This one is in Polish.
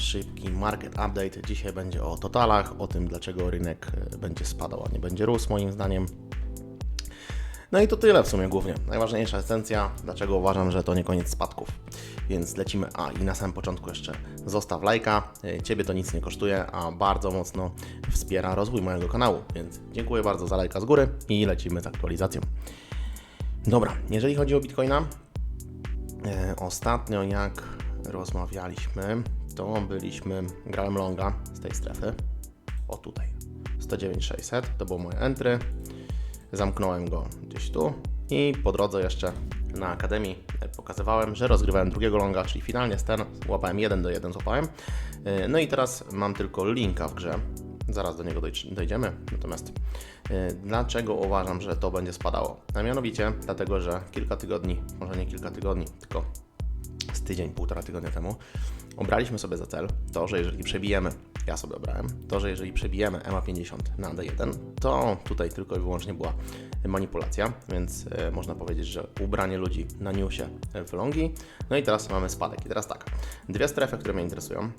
szybki market update. Dzisiaj będzie o totalach, o tym dlaczego rynek e, będzie spadał, a nie będzie rósł moim zdaniem. No i to tyle w sumie głównie. Najważniejsza esencja, dlaczego uważam, że to nie koniec spadków. Więc lecimy. A i na samym początku jeszcze zostaw lajka. E, Ciebie to nic nie kosztuje, a bardzo mocno wspiera rozwój mojego kanału. Więc dziękuję bardzo za lajka z góry i lecimy z aktualizacją. Dobra, jeżeli chodzi o Bitcoina, e, ostatnio jak rozmawialiśmy, to byliśmy, grałem longa z tej strefy. O tutaj. 109,600 to było moje entry. Zamknąłem go gdzieś tu i po drodze jeszcze na akademii pokazywałem, że rozgrywałem drugiego longa, czyli finalnie ten łapałem 1 do 1 złapałem. Yy, No i teraz mam tylko linka w grze. Zaraz do niego doj- dojdziemy. Natomiast yy, dlaczego uważam, że to będzie spadało? A mianowicie dlatego, że kilka tygodni, może nie kilka tygodni, tylko tydzień, półtora tygodnia temu, obraliśmy sobie za cel to, że jeżeli przebijemy, ja sobie obrałem, to, że jeżeli przebijemy EMA 50 na D1, to tutaj tylko i wyłącznie była manipulacja, więc e, można powiedzieć, że ubranie ludzi na newsie w longi. No i teraz mamy spadek. I teraz tak, dwie strefy, które mnie interesują.